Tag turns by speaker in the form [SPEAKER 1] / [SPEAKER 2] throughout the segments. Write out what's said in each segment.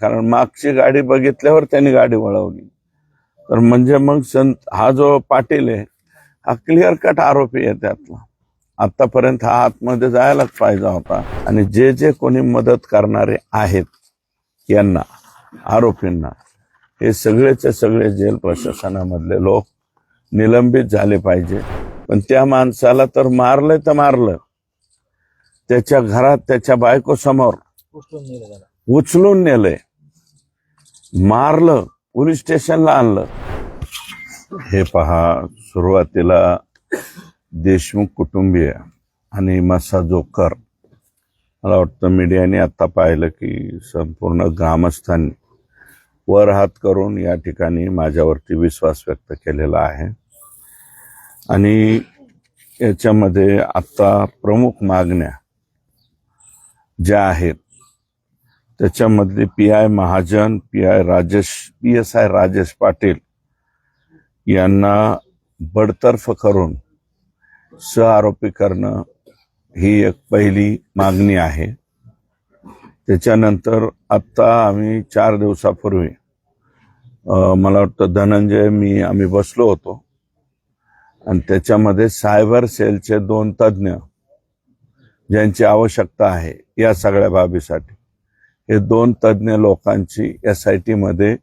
[SPEAKER 1] कारण मागची गाडी बघितल्यावर त्यांनी गाडी वळवली. तर म्हणजे मग संत हा जो पाटील आहे हा क्लिअर कट आरोपी आहे त्यातला. आतापर्यंत हा आतमध्ये जायलाच पाहिजे होता. आणि जे जे कोणी मदत करणारे आहेत यांना आरोपींना हे सगळेचे सगळे जेल प्रशासनामधले लोक निलंबित झाले पाहिजे. पण त्या माणसाला तर मारलं तर मारलं. त्याच्या घरात त्याच्या बायको समोर
[SPEAKER 2] उचलून
[SPEAKER 1] नेलंय. मारलं पोलीस स्टेशनला आणलं. हे पहा सुरुवातीला देशमुख कुटुंबीय आणि मसा जोकर. मला वाटतं मीडियाने आत्ता पाहिलं की संपूर्ण ग्रामस्थांनी वर हात करून या ठिकाणी माझ्यावरती विश्वास व्यक्त केलेला आहे. आणि याच्यामध्ये आत्ता प्रमुख मागण्या ज्या आहेत त्याच्यामधले P I Mahajan P I Rajesh P S I Rajesh Patil यांना बडतर्फ करून सहआरोपी करणं ही एक पहिली मागणी आहे. त्याच्यानंतर आत्ता आम्ही चार दिवसापूर्वी मला वाटतं धनंजय मी आम्ही बसलो होतो. आणि त्याच्यामध्ये सायबर सेलचे दोन तज्ज्ञ ज्यांची आवश्यकता आहे या सगळ्या बाबीसाठी. हे दोन तज्ज्ञ लोकांची एस आय टीमध्ये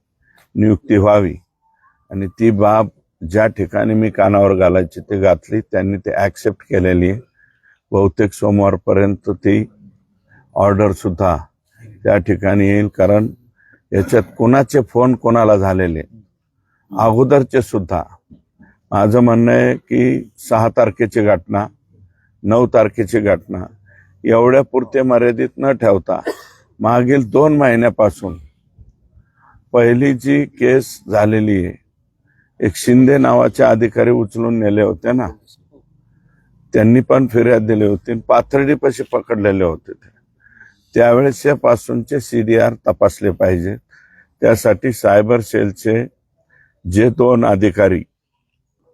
[SPEAKER 1] नियुक्ती व्हावी. आणि ती बाब ज्या ठिकाणी मी कानावर घालायची ते घातली त्यांनी ते ॲक्सेप्ट केलेली. आहे बहुतेक सोमवारपर्यंत ती ऑर्डरसुद्धा त्या ठिकाणी येईल कारण याच्यात कोणाचे फोन कोणाला झालेले? अगोदरचे सुद्धा. माझं म्हणणं आहे की सहा तारखेची घटना नऊ तारखेची घटना एवढ्या पुरते मर्यादित न ठेवता मागील दोन महिन्यापासून पहिली जी केस झालेली आहे एक शिंदे नावाचे अधिकारी उचलून नेले होते ना त्यांनी पण फिर्याद दिली होती पाथर्डीपाशी पकडलेले होते ते. या पासूनचे सी डी आर तपासले पाहिजे. त्यासाठी सायबर सेलचे जे दोन अधिकारी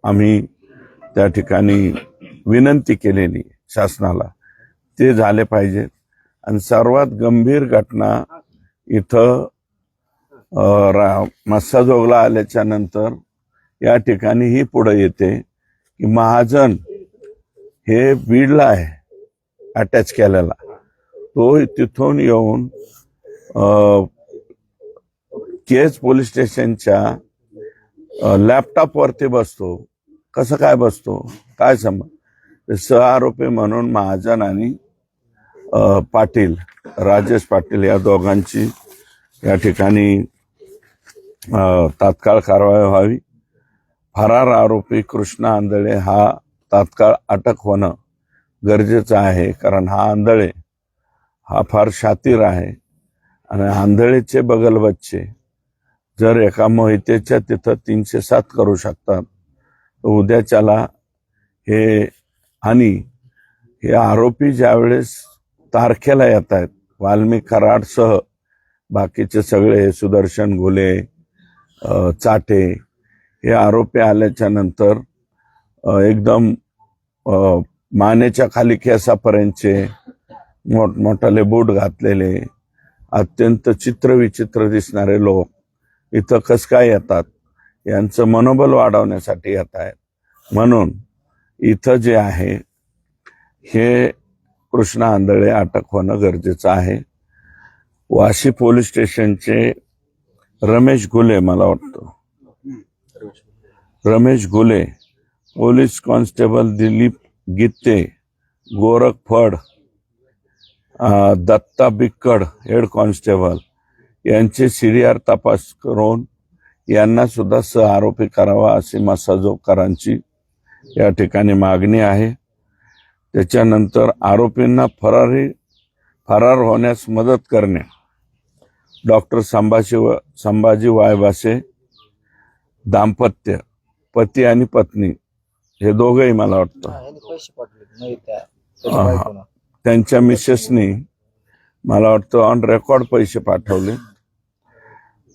[SPEAKER 1] आम्ही त्या ठिकाणी विनंती केलेली आहे शासनाला ते झाले पाहिजेत आणि सर्वात गंभीर घटना इथं रा- मस्साजोगला आल्याच्यानंतर या ठिकाणी ही पुढे येते की महाजन हे बीडला आहे अटॅच केलेला. तो तिथून येऊन केज पोलीस स्टेशनच्या लॅपटॉपवरती बसतो. कसं काय बसतो? काय समज? सहआरोपी म्हणून महाजन आणि पाटील राजेश पाटील या दोघांची या ठिकाणी तात्काळ कारवाई व्हावी. फरार आरोपी कृष्णा आंधळे हा तात्काळ अटक होणं गरजेचं आहे कारण हा आंधळे हा फार शातीर आहे. आणि आंधळेचे बगलबच्चे जर एका मोहितेच्या तिथं तीनशे सात करू शकतात तर उद्याच्याला हे आणि हे आरोपी ज्यावेळेस तारखेला येत आहेत वाल्मिक कराडसह बाकीचे सगळे सुदर्शन घुले चाटे हे आरोपी आल्याच्यानंतर एकदम मानेच्या खाली केसापर्यंतचे मोठमोठाले बूट घातलेले अत्यंत चित्रविचित्र दिसणारे लोक इथं कस काय येतात? यांचं मनोबल वाढवण्यासाठी येत आहेत म्हणून इथं जे आहे हे कृष्णा आंधळे अटक होणं गरजेचं आहे. वाशी पोलीस स्टेशनचे रमेश गुले मला वाटतं. Ramesh Gule police constable Dilip Gite Gorakh Phad Datta Bikkad head constable यांचे सीडीआर तपास करून यांना सुद्धा सह आरोपी करावा अशी मसाजोकरांची या ठिकाणी मागणी आहे. त्याच्यानंतर आरोपींना फरारी फरार होण्यास मदत करणे. डॉक्टर संभाजी संभाजी वायबासे दाम्पत्य पती आणि पत्नी हे दोघंही मला वाटतं.
[SPEAKER 2] त्यांच्या
[SPEAKER 1] मिसेसनी मला वाटतं ऑन रेकॉर्ड पैसे पाठवले.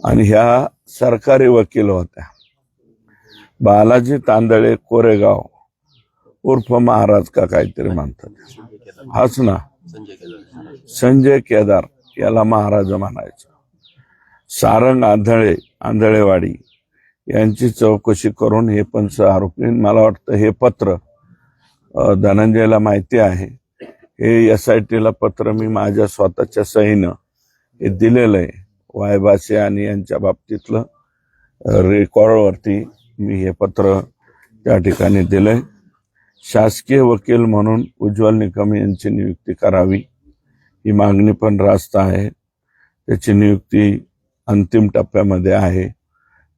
[SPEAKER 1] आणि ह्या सरकारी वकील होत्या. बालाजी तांदळे कोरेगाव. उर्फ महाराज का काहीतरी म्हणतात. हाच ना? संजय केदार. याला महाराज म्हणायचं. सारंग आंधळे आंधळेवाडी यांची चौकशी करून हे पण आरोपी मला वाटतं हे पत्र धनंजयला माहिती आहे. हे एस आय टीला पत्र मी माझ्या स्वतःच्या सहीनं हे दिलेलं आहे. वायबासे आणि यांच्या बाबतीतलं रेकॉर्डवरती मी हे पत्र त्या ठिकाणी दिलंय. शासकीय वकील म्हणून उज्ज्वल निकम यांची नियुक्ती करावी. ही मागणी पण रास्त आहे. त्याची नियुक्ती अंतिम टप्प्यामध्ये आहे.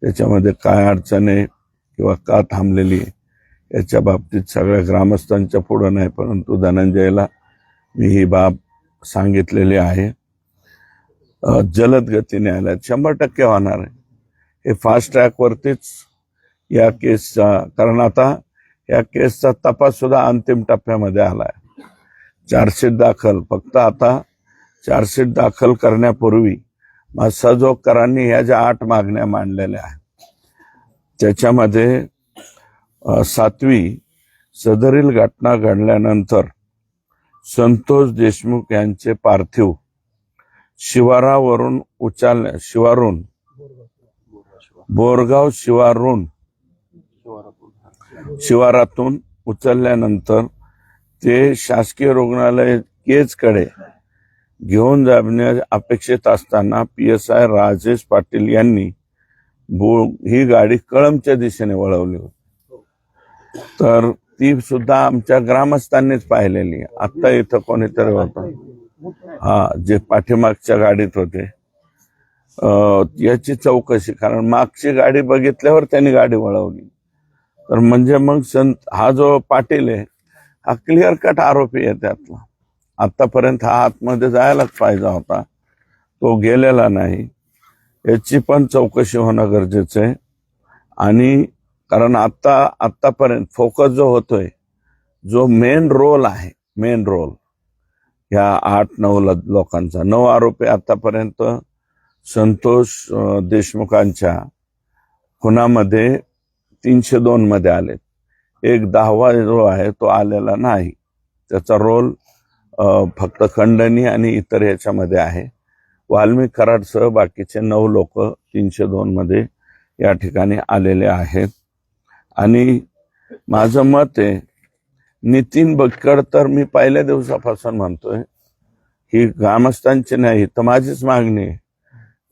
[SPEAKER 1] त्याच्यामध्ये काय अडचण आहे किंवा का थांबलेली आहे याच्या बाबतीत सगळ्या ग्रामस्थांच्या पुढं नाही परंतु धनंजयला मी ही बाब सांगितलेली आहे. जलद गती न्यायालयात शंभर टक्के होणार आहे. हे फास्ट ट्रॅकवरतीच या केसचा कारण आता या केसचा तपास सुद्धा अंतिम टप्प्यामध्ये आलाय. चार्जशीट दाखल. फक्त आता चार्जशीट दाखल करण्यापूर्वी सहजोगकरांनी ह्या ज्या आठ मागण्या मांडलेल्या आहेत त्याच्यामध्ये सातवी सदरील घटना घडल्यानंतर संतोष देशमुख यांचे पार्थिव शिवारावरून उचलण्या शिवारून बोरगाव शिवारून शिवारातून उचलल्यानंतर ते शासकीय रुग्णालय केजकडे घेऊन जाणे अपेक्षित असताना P S I Rajesh Patil यांनी बो ही गाडी कळमच्या दिशेने वळवली होती. तर ती सुद्धा आमच्या ग्रामस्थांनीच पाहिलेली. आहे. आत्ता इथं कोणीतरी होतं. हा जे पाठीमागच्या गाडीत होते. याची चौकशी कारण मागची गाडी बघितल्यावर त्यांनी गाडी वळवली. तर म्हणजे मग संत हा जो पाटील आहे हा क्लिअर कट आरोपी आहे त्यातला. आत्तापर्यंत हा आतमध्ये जायलाच पाहिजे होता. तो गेलेला नाही. याची पण चौकशी होणं गरजेचं आहे. आणि कारण आत्ता आत्तापर्यंत फोकस जो होतोय जो मेन रोल आहे मेन रोल ह्या आठ नऊ ल- लोकांचा. नऊ आरोपी आतापर्यंत संतोष देशमुखांच्या खुनामध्ये तीनशे दोन मध्ये आले एक दहावा जो आहे तो आलेला नाही. त्याचा रोल फक्त खंडणी आणि इतर याच्यामध्ये आहे. वाल्मिक कराडसह बाकीचे नऊ लोक तीनशे दोनमध्ये या ठिकाणी आलेले आहेत. आणि माझं मत आहे नितीन बक्कड तर मी पहिल्या दिवसापासून म्हणतोय ही ग्रामस्थांची नाही तर माझीच मागणी आहे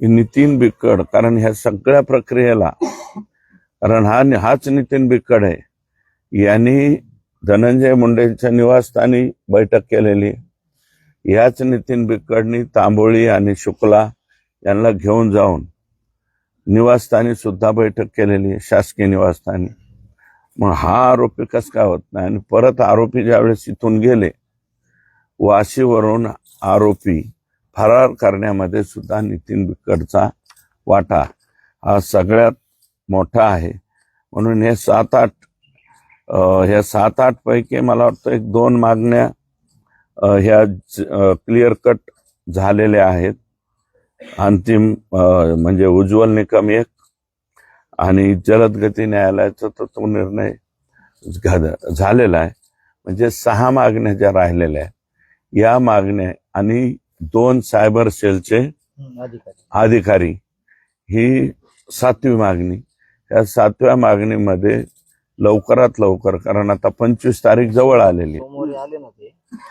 [SPEAKER 1] की नितीन बिक्कड कारण ह्या सगळ्या प्रक्रियेला कारण हा हाच नितीन बिक्कड आहे. यांनी धनंजय मुंडेंच्या निवासस्थानी बैठक केलेली. याच नितीन बिक्कडनी तांबोळी आणि शुक्ला यांना घेऊन जाऊन निवासस्थानी सुद्धा बैठक केलेली आहे शासकीय निवासस्थानी. मग हा आरोपी कस काय होत नाही? आणि परत आरोपी ज्यावेळेस इथून गेले वाशीवरून आरोपी फरार करण्यामध्ये सुद्धा नितीन बिक्कडचा वाटा. हा सगळ्यात मोठा आहे. म्हणून हे सात आठ ह्या सात आठ पैकी मला वाटतं एक दोन मागण्या ह्या क्लिअर कट झालेल्या आहेत. अंतिम म्हणजे उज्ज्वल निकम एक आणि जलदगती न्यायालयाचा तर तो निर्णय झालेला आहे. म्हणजे सहा मागण्या ज्या राहिलेल्या आहेत या मागण्या आणि दोन सायबर सेलचे
[SPEAKER 2] अधिकारी
[SPEAKER 1] ही सातवी मागणी. या सातव्या मागणीमध्ये लवकरात लवकर कारण आता पंचवीस तारीख जवळ आलेली.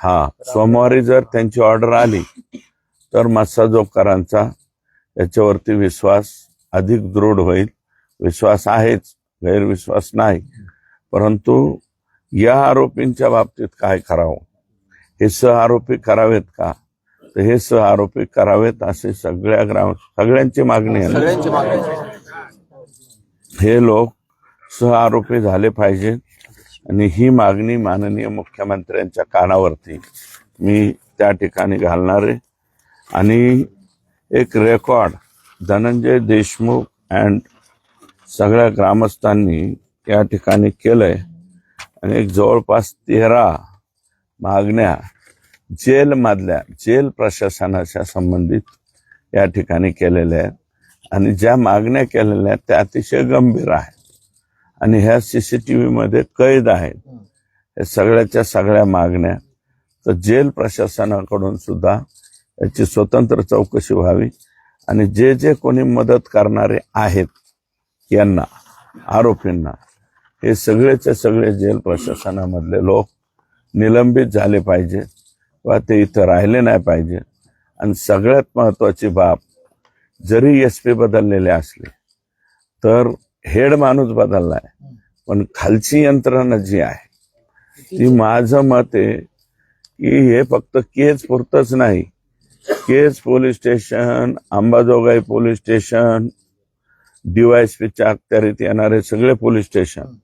[SPEAKER 1] हा सोमवारी जर त्यांची ऑर्डर आली तर मत्स्यजोगकरांचा याच्यावरती विश्वास अधिक दृढ होईल. विश्वास आहेच गैरविश्वास नाही. परंतु या आरोपींच्या बाबतीत काय करावं? हे सह आरोपी करावेत का? तर हे सह आरोपी करावेत असे सगळ्या ग्राम सगळ्यांची मागणी आहे ना.
[SPEAKER 2] सगळ्यांची मागणी
[SPEAKER 1] हे लोक सह आरोपी झाले पाहिजेत आणि ही मागणी माननीय मुख्यमंत्र्यांच्या कानावरती मी त्या ठिकाणी घालणार आहे. आणि एक रेकॉर्ड धनंजय देशमुख अँड सगळ्या ग्रामस्थांनी या ठिकाणी केलं आहे आणि एक जवळपास तेरा मागण्या जेलमधल्या जेल प्रशासनाच्या संबंधित या ठिकाणी केलेल्या आहेत. आणि ज्या मागण्या केलेल्या आहेत त्या अतिशय गंभीर आहेत. आणि ह्या सीसीटीव्ही मध्ये कैद आहेत. या सगळ्याच्या सगळ्या मागण्या. तर जेल प्रशासनाकडून सुद्धा याची स्वतंत्र चौकशी व्हावी. आणि जे जे कोणी मदत करणारे आहेत यांना आरोपींना हे सगळेचे सगळे जेल प्रशासनामधले लोक निलंबित झाले पाहिजे वा ते इथं राहिले नाही पाहिजे आणि सगळ्यात महत्वाची बाब जरी एस पी बदललेले असले तर हेड माणूस बदललाय. पण खालची यंत्रणा जी आहे ती माझं मत आहे की हे फक्त केज पुरतच नाही. Kaij police station Ambajogai police station डीवायएसपीच्या अखत्यारीत येणारे सगळे police station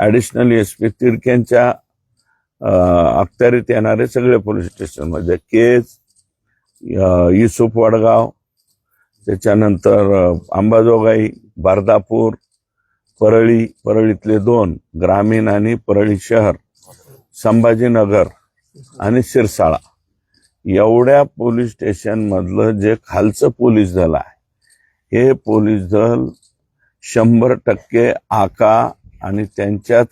[SPEAKER 1] additional S P तिडक्यांच्या अखत्यारीत येणारे सगळे पोलीस स्टेशन म्हणजे केज युसुफ वडगाव त्याच्यानंतर अंबाजोगाई बारदापूर परळी परळीतले दोन ग्रामीण आणि परळी शहर संभाजीनगर आणि शिरसाळा. एवढ्या पोलीस स्टेशनमधलं जे खालचं पोलीस दल आहे हे पोलीस दल शंभर टक्के आका आणि त्यांच्याच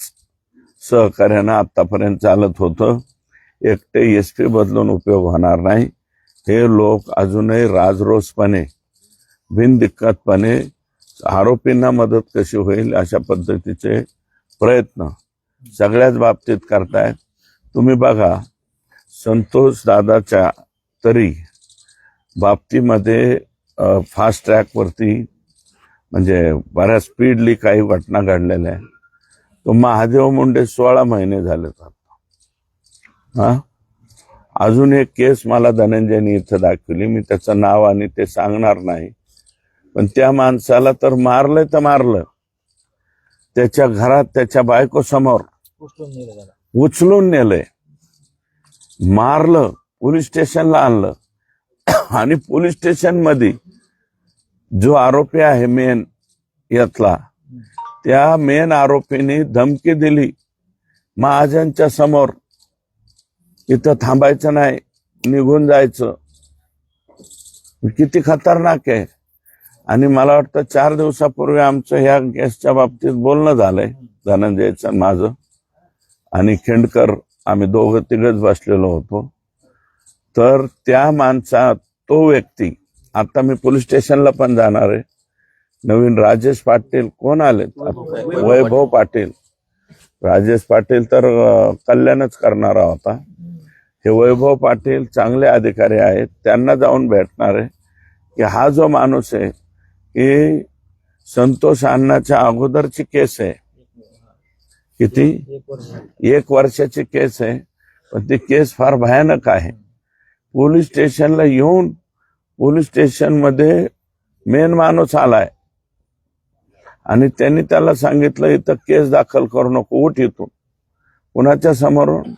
[SPEAKER 1] सहकार्यानं आत्तापर्यंत चालत होतं. एकटे एस पी बदलून उपयोग होणार नाही. हे लोक अजूनही राजरोसपणे बिनदिक्कतपणे आरोपींना मदत कशी होईल अशा पद्धतीचे प्रयत्न सगळ्याच बाबतीत करतायत. तुम्ही बघा संतोष दादाच्या तरी बाबतीमध्ये फास्ट ट्रॅकवरती म्हणजे बऱ्याच स्पीडली काही घटना घडलेल्या आहे तो महादेव मुंडे सोळा महिने झालेत आता. हा? अजून एक केस मला धनंजयनी इथं दाखवली. मी त्याचं नाव आणि ते सांगणार नाही. पण त्या माणसाला तर मारलं तर मारलं. त्याच्या घरात त्याच्या बायको समोर
[SPEAKER 2] उचलून
[SPEAKER 1] नेलंय. मारलं पोलीस स्टेशनला आणलं. आणि पोलीस स्टेशनमध्ये जो आरोपी आहे मेन यातला त्या मेन आरोपीने धमकी दिली. महाजनच्या समोर इथं थांबायचं नाही निघून जायचं. किती खतरनाक आहे. आणि मला वाटतं चार दिवसापूर्वी आमचं ह्या गॅसच्या बाबतीत बोलणं झालंय धनंजयचं माझं. आणि खिंडकर आम्ही दोघं तिघच बसलेलो होतो. तर त्या माणसा तो व्यक्ती आता मी पोलीस स्टेशनला पण जाणार आहे. नवीन राजेश पाटील कोण आले? वैभव पाटील. राजेश पाटील तर कल्याणच करणारा होता. हे वैभव पाटील चांगले अधिकारी आहेत. त्यांना जाऊन भेटणार आहे. की हा जो माणूस आहे की संतोष अण्णाच्या अगोदरची केस आहे. किती?
[SPEAKER 2] एक
[SPEAKER 1] वर्षाची केस आहे. पण ती केस फार भयानक आहे. पोलीस स्टेशनला येऊन पोलीस स्टेशनमध्ये मेन माणूस आलाय. आणि त्यांनी त्याला सांगितलं इथं केस दाखल करू नको उठ इथून. कुणाच्या समोरून?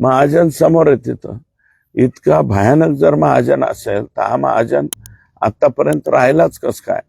[SPEAKER 1] महाजन समोर आहे तिथं. इतका भयानक जर महाजन असेल तर हा महाजन आतापर्यंत राहिलाच कस काय?